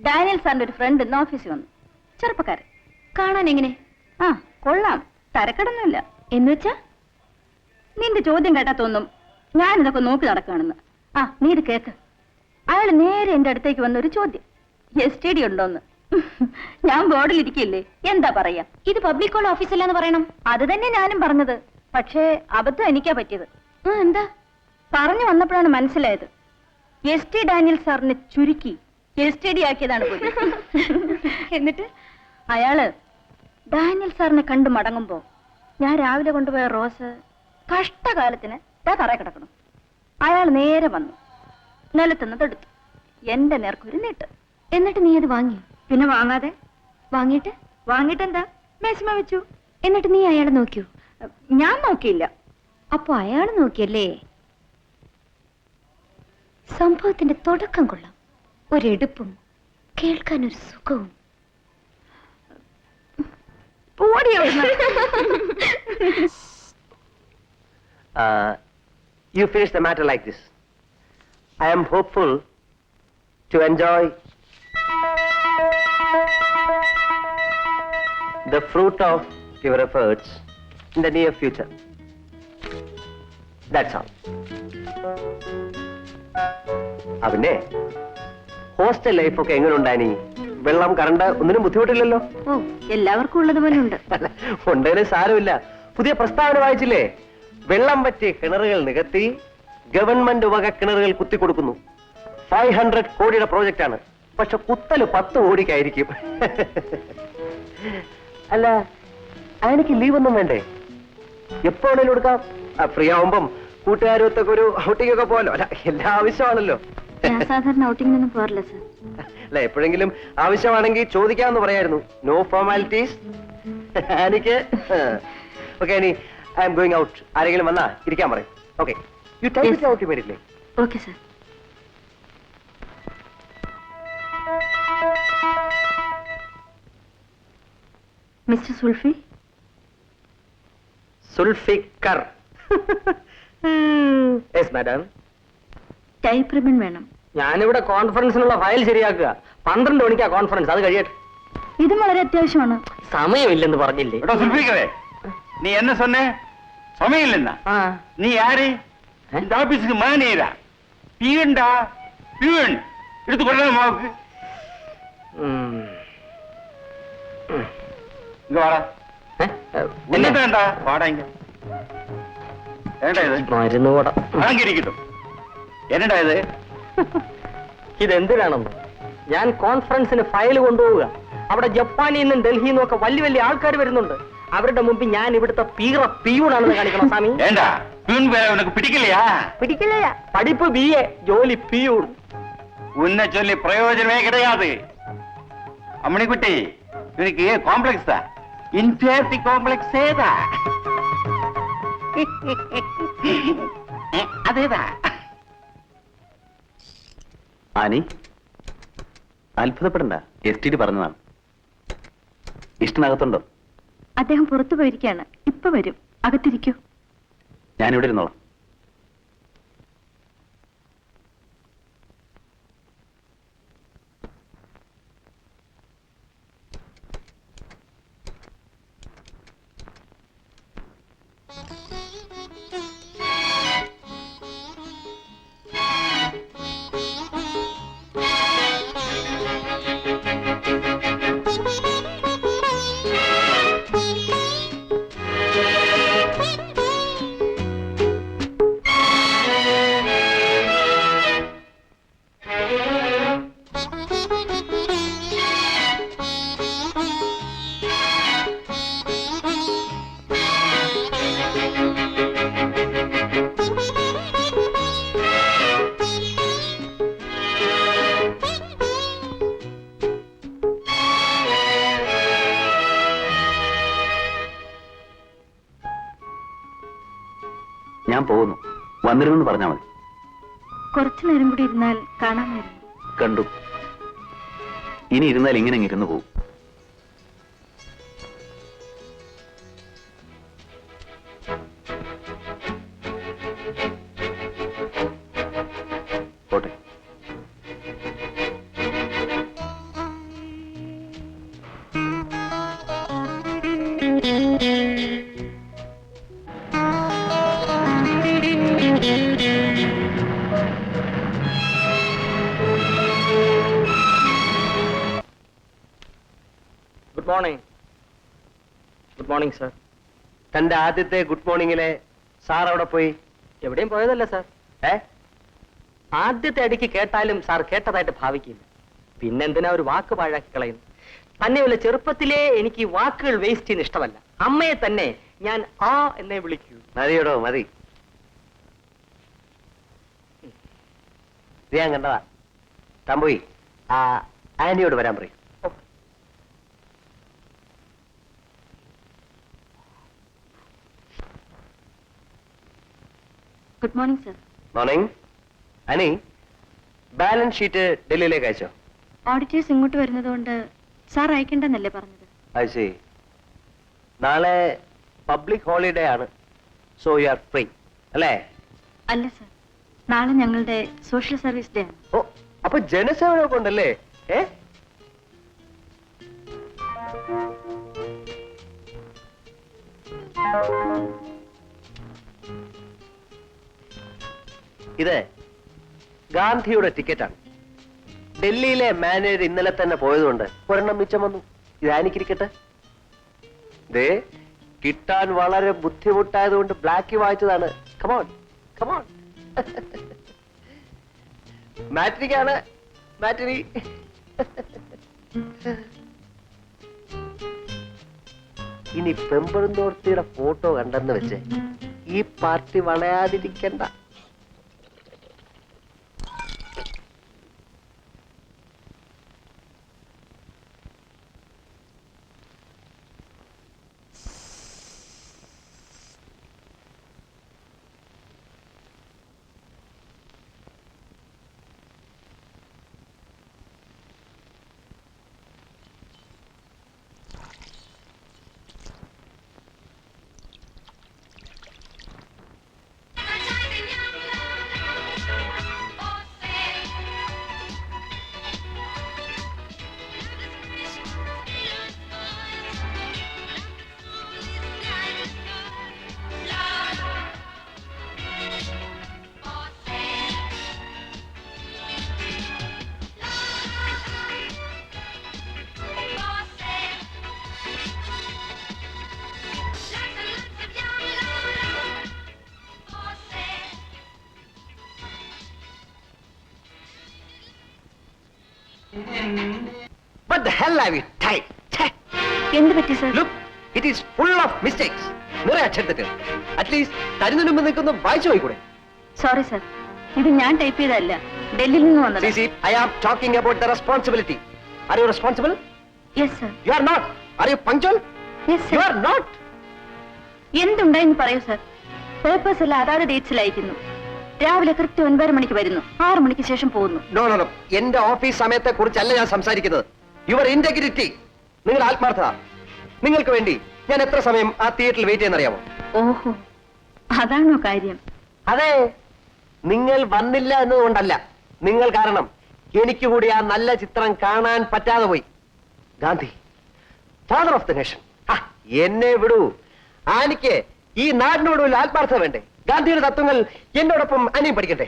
Daniel സാറിന്റെ ഒരു front ഇന്ന് ഓഫീസിൽ വന്നു. ചെറുപ്പക്കാരൻ. കാണാൻ എങ്ങനെ? ആ കൊള്ളാം. തരക്കടൊന്നുമില്ല. എന്ന് വെച്ചാ? നിന്റെ ചോദ്യം കേട്ടാ തോന്നും. ഞാൻ ഇതൊക്കെ നോക്കി നടക്കുകയാണെന്ന്. ആ നീ ഇത് കേക്ക്. അയാൾ നേരെ എന്റെ അടുത്തേക്ക് വന്ന ഒരു ചോദ്യം. എസ് ടി ഡി ഉണ്ടോന്ന്. ഞാൻ ബോർഡിൽ ഇരിക്കില്ലേ എന്താ പറയാ? ഇത് പബ്ലിക് കോൾ ഓഫീസല്ലെന്ന് പറയണം. അത് തന്നെ ഞാനും പറഞ്ഞത്. പക്ഷേ അബദ്ധം എനിക്കാ പറ്റിയത്. ആ എന്താ? പറഞ്ഞു വന്നപ്പോഴാണ് മനസ്സിലായത്. എസ് ടി ഡാനിയൽ സാറിനെ ചുരുക്കി. S T D ആക്കിയതാണ്. എന്നിട്ട്? അയാൾ ഡാനിയൽ സാറിനെ കണ്ടു മടങ്ങുമ്പോ ഞാൻ രാവിലെ കൊണ്ടുപോയ റോസ് കഷ്ടകാലത്തിന് ദാ തറ കിടക്കണം അയാൾ നേരെ വന്നു. നിലത്തുനിന്ന് എടുത്തു. എന്റെ നേർക്കൊരു നീട്ട്. എന്നിട്ട് നീ അത് വാങ്ങി. പിന്നെ വാങ്ങാതെ? വാങ്ങിയിട്ട്? വാങ്ങിട്ടെന്താ? മേശമ വെച്ചു. എന്നിട്ട് നീ അയാളെ നോക്കിയോ? ഞാൻ നോക്കിയില്ല. അപ്പൊ അയാൾ നോക്കിയല്ലേ? സംഭവത്തിന്റെ തുടക്കം കൊള്ളാം. ഒരെടുപ്പും കേൾക്കാൻ ഒരു സുഖവും. Uh, you finish the matter like this. I am hopeful to enjoy the fruit of your efforts in the near future. That's all. ആ പിന്നെ ലൈഫ് ഒക്കെ എങ്ങനെ ഉണ്ടായി വെള്ളം കറണ്ട് ഒന്നിനും ബുദ്ധിമുട്ടില്ലല്ലോ? ഓ എല്ലാവർക്കും ഉള്ളതുപോലെ ഉണ്ട്. ഉണ്ടെങ്കിൽ സാരമില്ല. പുതിയ പ്രസ്താവന വായിച്ചില്ലേ? വെള്ളം പറ്റിയ കിണറുകൾ നികത്തി ഗവൺമെന്റ് വക കിണറുകൾ കുത്തി കൊടുക്കുന്നു ഫൈവ് ഹൺഡ്രഡ് കോടിയുടെ പ്രോജക്റ്റ് ആണ് പക്ഷെ കുത്തൽ പത്ത് കോടിക്കായിരിക്കും. അല്ല എനിക്ക് ലീവ് ഒന്നും വേണ്ടേ എപ്പോഴേലും എടുക്കാം. ഫ്രീ ആവുമ്പം കൂട്ടുകാരൊത്തൊക്കെ ഒരു ഔട്ടിങ്ങൊക്കെ പോകാലോ പോലോ അല്ല എല്ലാ ആവശ്യമാണല്ലോ. ഞാൻ സാധാരണ ഔട്ടിങ്ങിനൊന്നും പോറില്ല സർ അല്ല എപ്പോഴെങ്കിലും ആവശ്യമാണെങ്കിൽ ചോദിക്കാമെന്ന് പറയായിരുന്നു. നോ ഫോർമാലിറ്റീസ് എനിക്ക് ഓക്കെ ഇനി ഐ എം ഗോയിങ് ഔട്ട് ആരെങ്കിലും വന്നാ ഇരിക്കാൻ പറയും. Okay you type it out വരില്ലേ okay sir mister Sulfi Sulfikar yes madam type ribbon വേണം ഞാനിവിടെ കോൺഫറൻസിനുള്ള ഫയൽ ശരിയാക്കുക പന്ത്രണ്ട് മണിക്കാ കോൺഫറൻസ് അത് കഴിയട്ടെ ഇതും വളരെ അത്യാവശ്യമാണ് സമയമില്ലെന്ന് പറഞ്ഞില്ലേ எடா சுல்பிக்கவே நீ என்ன சொன்ன சமையல் என்ன ആ நீ யாரு இந்த ஆபீஸுக்கு மேனேஜரா பியூன்டா பியூன் எடுத்து கொள்ள மாவுக்கு ഉം. ഉം. இங்க வாடா ഏ? என்ன என்ன வேண்டா வாடா இங்க என்னடா இது മരുന്ന് കൂട அலங்கரிக்கட்டும் എന്നടായത് ഇതെന്തിനാണെന്ന്? ഞാൻ കോൺഫറൻസിന് ഫയൽ കൊണ്ടുപോവുക. അവിടെ ജപ്പാനിൽ നിന്നും ഡൽഹിയിൽ നിന്നും ഒക്കെ വലിയ വലിയ ആൾക്കാർ വരുന്നുണ്ട്. അവരുടെ മുമ്പിൽ ഞാൻ ഇവിടുത്തെ പീറ പീയൂണാണെന്ന് കാണിക്കണം സ്വാമി. വേണ്ട. പിടിക്കില്ലയാ. പിടിക്കില്ലയാ. പഠിപ്പ് ബി എ ജോലി പിയൂൺ. ഉന്നെ ചൊല്ലി പ്രയോജനമേ കിടയാതെ. അമ്മണിക്കുട്ടി എനിക്ക് കോംപ്ലക്സാ? ഇൻഫിയാരിറ്റി കോംപ്ലക്സ് ഏതാ? അതേതാ? ആനി അത്ഭുതപ്പെടണ്ട. എസ് ടി ഡി പറഞ്ഞതാണ്. ഇഷ്ടനകത്തുണ്ടോ? അദ്ദേഹം പുറത്തു പോയിരിക്കുകയാണ്. ഇപ്പൊ വരും. അകത്തിരിക്കൂ. ഞാനിവിടെ ഇരുന്നോളാം. ഞാൻ പോകുന്നു. വന്നിരുന്നു പറഞ്ഞാൽ മതി. കുറച്ചു നേരം കൂടി ഇരുന്നാൽ കാണാമായിരുന്നു. കണ്ടു. ഇനി ഇരുന്നാൽ ഇങ്ങനെ ഇരുന്നു പോകും മോർണിംഗ് സർ തന്റെ ആദ്യത്തെ ഗുഡ് മോർണിംഗിലെ സാർ അവിടെ പോയി എവിടെയും പോയതല്ല സാർ ഏ? ആദ്യത്തെ അടിക്ക് കേട്ടാലും സാർ കേട്ടതായിട്ട് ഭാവിക്കില്ല. പിന്നെന്തിനാ ഒരു വാക്ക് പാഴാക്കി കളയുന്നു? തന്നെയുള്ള ചെറുപ്പത്തിലേ എനിക്ക് വാക്കുകൾ വേസ്റ്റ് ചെയ്യുന്ന ഇഷ്ടമല്ല. അമ്മയെ തന്നെ ഞാൻ ആ എന്നെ വിളിക്കൂ. മതിയോടോ മതി. ഞാൻ കണ്ടതാ. തമ്പുയി ആ ആന്റിയോട് വരാൻ പറയും. Good morning sir morning Ani balance sheet ഡൽഹിയിലേക്ക് അയച്ചോ? ഓഡിറ്റേഴ്സ് ഇങ്ങോട്ട് വരുന്നതുകൊണ്ട് സാർ അയക്കണ്ടെന്നല്ലേ പറഞ്ഞത്? ശരി നാളെ പബ്ലിക് ഹോളിഡേ ആണ് സോ യു ആർ ഫ്രീ അല്ലേ? അല്ല സർ നാളെ ഞങ്ങളുടെ സോഷ്യൽ സർവീസ് ഡേ ആണ്. ഓ അപ്പൊ ജനസേവനമൊക്കെ ഉണ്ടല്ലേ? ഏ? ഇത് ഗാന്ധിയുടെ ടിക്കറ്റാണ്. ഡൽഹിയിലെ മാനേജർ ഇന്നലെ തന്നെ പോയതുകൊണ്ട് ഒരെണ്ണം മിച്ചം വന്നു. ഇതാനിക്കിരിക്കട്ടെ ദേ കിട്ടാൻ വളരെ ബുദ്ധിമുട്ടായതുകൊണ്ട് ബ്ലാക്ക് വായിച്ചതാണ് കമോൺ കമോൺ മാറ്റിനിക്കാണ് മാറ്റിനി ഇനി പെമ്പറുന്നോർത്തിയുടെ ഫോട്ടോ കണ്ടെന്ന് വെച്ച് ഈ പാർട്ടി വളയാതിരിക്കണ്ട. What the hell have you typed? എന്ത് പറ്റി sir Look, it is full of mistakes. നിറയെ അക്ഷരത്തെറ്റ് അറ്റ്ലീസ്റ്റ് തരുന്നതിന് മുമ്പ് നിൽക്കുന്ന വായിച്ചു പോയിക്കൂടെ? സോറി സർ ഇത് ഞാൻ ടൈപ്പ് ചെയ്തതല്ല. ഡൽഹിയിൽ നിന്ന് വന്നത്. C C I am talking about the responsibility are you responsible yes sir you are not are you punctual yes you sir are not എന്തുണ്ടായെന്ന് പറയൂ സർ പേപ്പേഴ്സ് എല്ലാം അതാത് ഡേറ്റ്സിൽ അയക്കുന്നു. രാവിലെ കൃത്യം ഒൻപത് മണിക്ക് വരുന്നു. ആറു മണിക്ക് ശേഷം പോകുന്നു. നോ നോ നോ എന്റെ ഓഫീസ് സമയത്തെ കുറിച്ചല്ല ഞാൻ സംസാരിക്കുന്നത്. Your integrity. നിങ്ങൾ ആത്മാർത്ഥത നിങ്ങൾക്ക് വേണ്ടി ഞാൻ എത്ര സമയം ആ തിയേറ്ററിൽ വെയിറ്റ് ചെയ്യുന്നറിയാമോ? ഓഹോ അതാണോ കാര്യം? അതെ നിങ്ങൾ വന്നില്ല എന്നതുകൊണ്ടല്ല. നിങ്ങൾ കാരണം എനിക്ക് കൂടി ആ നല്ല ചിത്രം കാണാൻ പറ്റാതെ പോയി. Gandhi father of the nation എന്നെ വിടൂ. ആനിക്ക് ഈ നാടിനോട് ഒരു ആത്മാർത്ഥത വേണ്ടേ? ഗാന്ധിയുടെ തത്വങ്ങൾ എന്നോടൊപ്പം അനിയും പഠിക്കട്ടെ.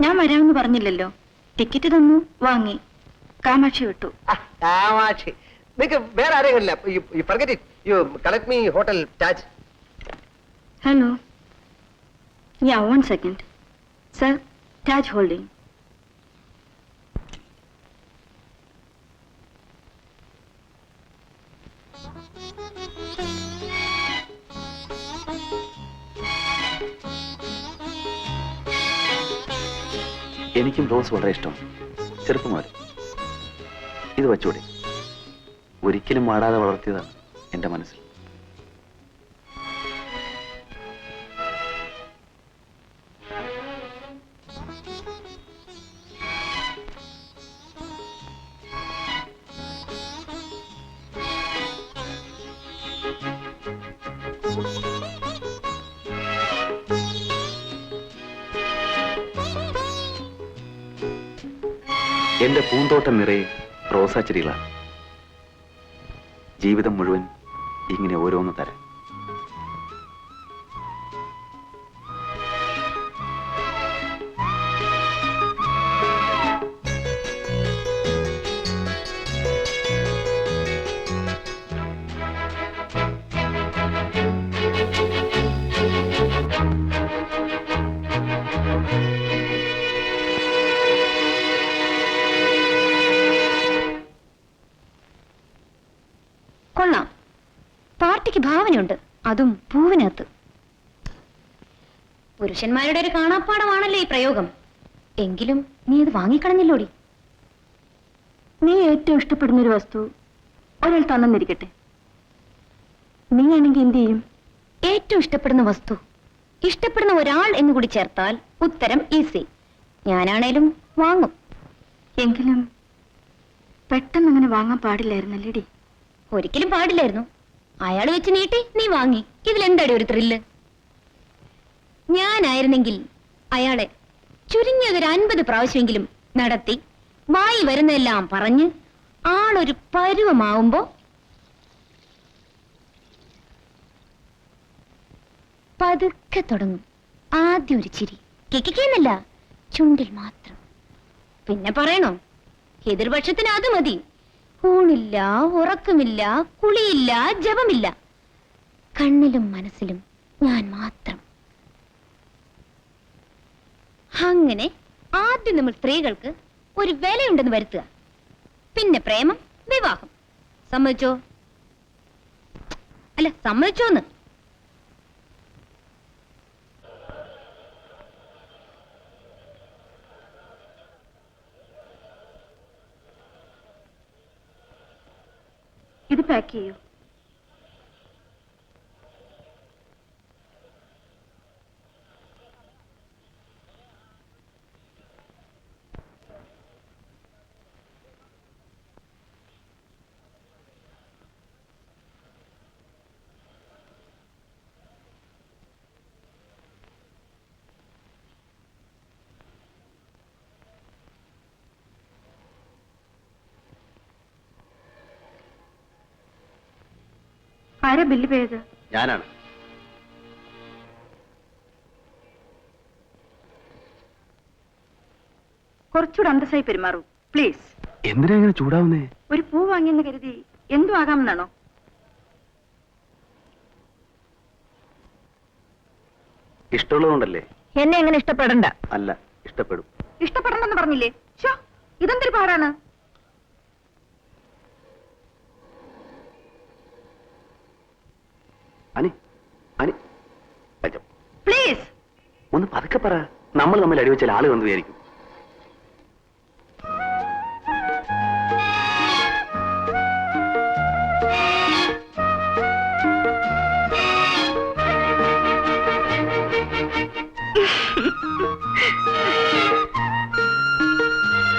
ഞാൻ വരാമെന്ന് പറഞ്ഞില്ലല്ലോ. ടിക്കറ്റ് തന്നു വാങ്ങി. കാമാക്ഷി വിട്ടു. ആ, കാമാക്ഷി. നിങ്ങൾക്ക് വേറെ ആരെങ്കിലും you forget it you collect me hotel Taj hello ya one second sir Taj holding എനിക്കും റോസ് വളരെ ഇഷ്ടം. ചെറുപ്പം മുതൽ ഇത് വച്ചൂടെ. ഒരിക്കലും മാടാതെ വളർത്തിയതാണ് എന്റെ മനസ്സിൽ. എന്റെ പൂന്തോട്ടം നിറയെ റോസാ ചെടികളാണ് ജീവിതം മുഴുവൻ ഇങ്ങനെ ഓരോന്ന് തരാം. കുട്ടിക്ക് ഭാവനയുണ്ട്. അതും പൂവിനകത്ത്. പുരുഷന്മാരുടെ ഒരു കാണാപ്പാടമാണല്ലോ ഈ പ്രയോഗം. എങ്കിലും നീ അത് വാങ്ങിക്കളഞ്ഞില്ലോടി? നീ ഏറ്റവും ഇഷ്ടപ്പെടുന്ന ഒരു വസ്തു ഒരാൾ തന്നിരിക്കട്ടെ നീ ആണെങ്കിൽ എന്ത് ചെയ്യും? ഏറ്റവും ഇഷ്ടപ്പെടുന്ന വസ്തു. ഇഷ്ടപ്പെടുന്ന ഒരാൾ എന്ന് കൂടി ചേർത്താൽ ഉത്തരം ഈസി. ഞാനാണേലും വാങ്ങും. എങ്കിലും പെട്ടെന്ന് അങ്ങനെ വാങ്ങാൻ പാടില്ലായിരുന്നല്ലേടി? ഒരിക്കലും പാടില്ലായിരുന്നു. അയാൾ വെച്ച് നീട്ടി നീ വാങ്ങി. ഇതിലെന്താടി ഒരു ത്രില്ല് ഞാനായിരുന്നെങ്കിൽ അയാളെ ചുരുങ്ങിയത് ഒരു അൻപത് പ്രാവശ്യമെങ്കിലും നടത്തി വായി വരുന്നതെല്ലാം പറഞ്ഞ് ആളൊരു പരുവമാവുമ്പോ പതുക്കെ തുടങ്ങും. ആദ്യം ഒരു ചിരി. കിക്കിക്കുന്നല്ല ചുണ്ടിൽ മാത്രം. പിന്നെ പറയണോ? എതിർപക്ഷത്തിന് അത് മതി. ഊണില്ല ഉറക്കമില്ല കുളിയില്ല ജപമില്ല. കണ്ണിലും മനസ്സിലും ഞാൻ മാത്രം. അങ്ങനെ ആദ്യം നമ്മൾ സ്ത്രീകൾക്ക് ഒരു വിലയുണ്ടെന്ന് വരുത്തുക. പിന്നെ പ്രേമം വിവാഹം. സമ്മതിച്ചോ? അല്ല സമ്മതിച്ചോന്ന്. ഇത് പാക്ക് ചെയ്യൂ ആരാ ബില്ല് പേയത്? ഞാനാണ്. കുറച്ചുകൂടെ അന്തസ്സായി പെരുമാറൂ പ്ലീസ്. എന്തിനാ ഇങ്ങനെ ചൂടാവുന്നേ? ഒരു പൂ വാങ്ങിയെന്ന് കരുതി എന്തു ആകാമെന്നാണോ? ഇഷ്ടമുള്ളതുകൊണ്ടല്ലേ? എന്നെ എങ്ങനെ ഇഷ്ടപ്പെടണ്ട? അല്ല ഇഷ്ടപ്പെടും. ഇഷ്ടപ്പെടണമെന്ന് പറഞ്ഞില്ലേ? ഷോ ഇതെന്തൊരു പാടാണ്? അനി അനി. പ്ലീസ് ഒന്ന് പതുക്കെ പറ. നമ്മൾ തമ്മിൽ അടിവെച്ചാൽ ആൾ വന്ന് വിചാരിക്കും.